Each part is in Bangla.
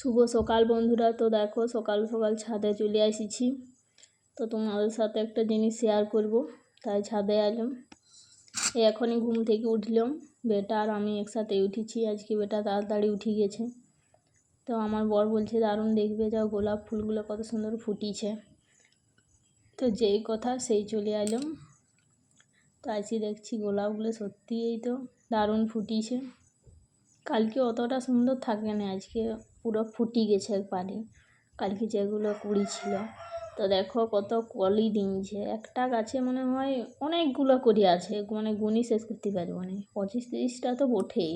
শুভ সকাল বন্ধুরা। তো দেখো, সকাল সকাল ছাদে চলে এসেছি। তো তোমাদের সাথে একটা জিনিস শেয়ার করব। তাই ছাদে এলাম। এখনই ঘুম থেকে উঠলাম। বেটা আর আমি একসাথে উঠেছি। আজকে বেটা তাড়াতাড়ি উঠে গেছে। তো আমার বর বলছে, দারুণ দেখবে। যাও গোলাপ ফুলগুলো কত সুন্দর ফুটিছে। তো যেই কথা সেই চলে এলাম। তো আজকে দেখছি গোলাপগুলো সত্যিই তো দারুণ ফুটিছে। কালকে অতটা সুন্দর থাকে না আজকে। পুরো ফুটি গেছে একবারে। কালকে যেগুলো কুড়ি ছিল তো দেখো কত কলি দিনছে একটা গাছে মনে হয় অনেকগুলো করি আছে। মানে গুনি শেষ করতে পারব না। পঁচিশ তিরিশটা তো বটেই।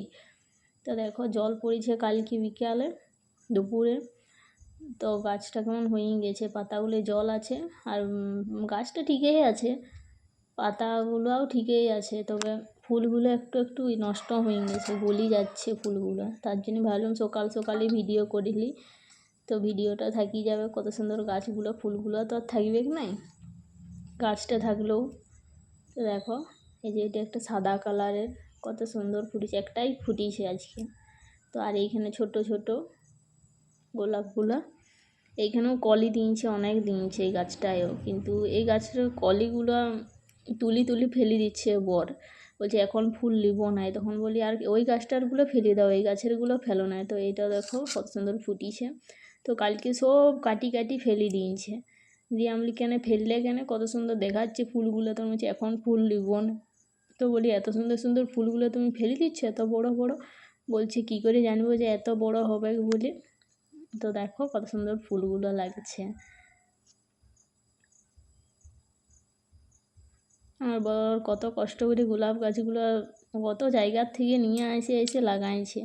তো দেখো জল পড়েছে কালকে বিকালে, দুপুরে। তো গাছটা কেমন হয়ে গেছে? পাতাগুলো জল আছে। আর গাছটা ঠিকই আছে। পাতাগুলোও ঠিকই আছে। তবে ফুলগুলো একটু একটু নষ্ট হয়ে গেছে, গলি যাচ্ছে ফুলগুলো। তার জন্য ভাবলাম সকাল সকালে ভিডিও করিলি তো ভিডিওটা থাকি যাবে, কত সুন্দর গাছগুলো, ফুলগুলো তো আর থাকবে নাই? গাছটা থাকলেও। দেখো, এই যে এটা একটা সাদা কালারের কত সুন্দর ফুটেছে, একটাই ফুটিছে আজকে। তো আর এইখানে ছোট ছোট গোলাপগুলো, এইখানেও কলি দিয়েছে, অনেক দিয়েছে এই গাছটায়ও। কিন্তু এই গাছের কলিগুলো তুলি তুলি ফেলে দিচ্ছে বর। বলছে, এখন ফুল নিব না তখন বলি, আর ওই গাছটারগুলো ফেলে দাও, এই গাছেরগুলো ফেলো না। তো এটা দেখো কত সুন্দর ফুটিছে। তো কালকে সব কাটি কাটি ফেলে দিয়েছে। দিয়ে আমি কেন ফেললে কেন? কত সুন্দর দেখাচ্ছে ফুলগুলো। তো বলছে, এখন ফুল নিব না। তো বলি, এত সুন্দর সুন্দর ফুলগুলো তুমি ফেলে দিচ্ছ? এত বড় বড়? বলছে, কি করে জানব যে এত বড় হবে? বলে, তো দেখো কত সুন্দর ফুলগুলো লাগছে। আমার বর কত কষ্ট করে গোলাপ গাছগুলো কত জায়গার থেকে নিয়ে এসে এসে লাগাইছে।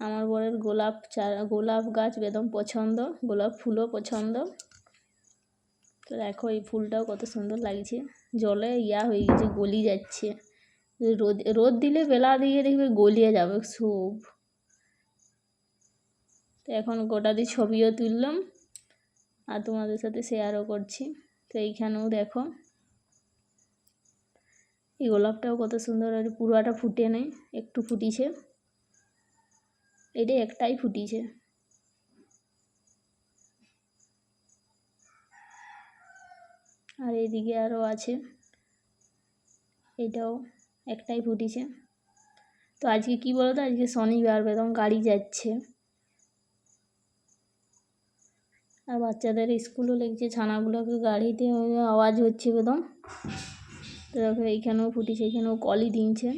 আমার বরের গোলাপ চারা গোলাপ গাছ বেদম পছন্দ, গোলাপ ফুলও পছন্দ। তো দেখো এই ফুলটাও কত সুন্দর লাগছে। জলে ইয়া হয়ে গেছে, গলি যাচ্ছে। রোদ রোদ দিলে বেলা দিয়ে দেখবে গলিয়ে যাবে সব। তো এখন গোটা দিয়ে ছবিও তুললাম আর তোমাদের সাথে শেয়ারও করছি। তো এইখানেও দেখো। এই গোলাপটাও কত সুন্দর আর পুরোটা ফুটে নেই, একটু ফুটিছে। এটা একটাই ফুটিছে। আর এইদিকে আরও আছে। এটাও একটাই ফুটিছে। তো আজকে কি বলতো? আজকে শনিবার, বেদম গাড়ি যাচ্ছে। আর বাচ্চাদের স্কুলও লেগেছে, ছানাগুলোকে গাড়িতে আওয়াজ হচ্ছে বেদম। তো দেখো এইখানেও ফুটিছে এখানেও কলই দিনছে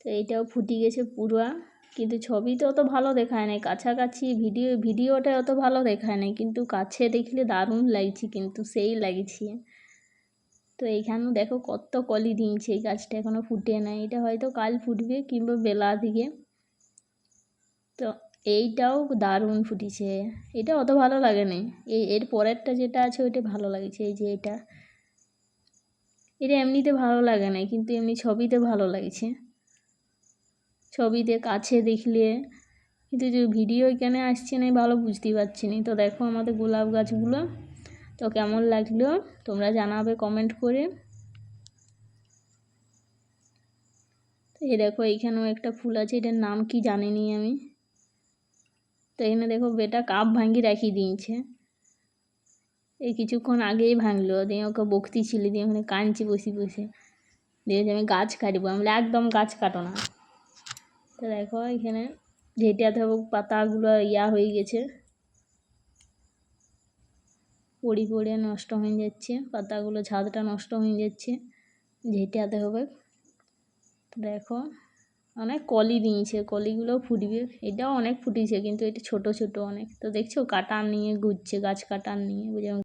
তো এইটাও ফুটি গেছে পুরা। কিন্তু ছবিতে অত ভালো দেখায় নাই। কাছাকাছি ভিডিও, ভিডিওটা অত ভালো দেখায় নাই। কিন্তু কাছে দেখলে দারুণ লাগছে, কিন্তু সেই লাগছে। তো এইখানেও দেখো কত কলি দিনছে এই গাছটা এখনও ফুটে নাই। এটা হয়তো কাল ফুটবে কিংবা বেলা দিকে। তো এইটাও দারুণ ফুটিছে। এটা অত ভালো লাগে না এই এর পরেরটা যেটা আছে, ওইটা ভালো লাগছে। এই যে এটা। এটা এমনিতে ভালো লাগে না কিন্তু এমনি ছবিতে ভালো লাগছে। ছবিতে কাছে দেখলে, কিন্তু যে ভিডিও এখানে আসছে না ভালো বুঝতে পারছি না। তো দেখো আমাদের গোলাপ গাছগুলো, তো কেমন লাগল? তোমরা জানাবে কমেন্ট করে। এই দেখো এইখানেও একটা ফুল আছে, এটার নাম কি জানিনি আমি। তো এখানে দেখো বেটা কাপ ভাঙ্গি রাখি দিয়েছে। এই কিছুক্ষণ আগেই ভাঙলো। দিয়ে ওকে বকতি ছিল দিয়ে ওখানে কাঁদছি বসে বসে। দিয়ে আমি গাছ কাটবো। আমি একদম গাছ কাটো না। তো দেখো এখানে ঝেঁটিয়াতে হবে পাতাগুলো ইয়া হয়ে গেছে। পড়ি পড়ে নষ্ট হয়ে যাচ্ছে। পাতাগুলো, ছাদটা নষ্ট হয়ে যাচ্ছে। ঝেঁটিয়াতে হবে। দেখো, অনেক কলি দিয়েছে। কলিগুলো ফুটবে। এটাও অনেক ফুটেছে, কিন্তু এটা ছোট ছোট অনেক। তো দেখছ, কাটার নিয়ে ঘুরছে, গাছ কাটার নিয়ে। বুঝে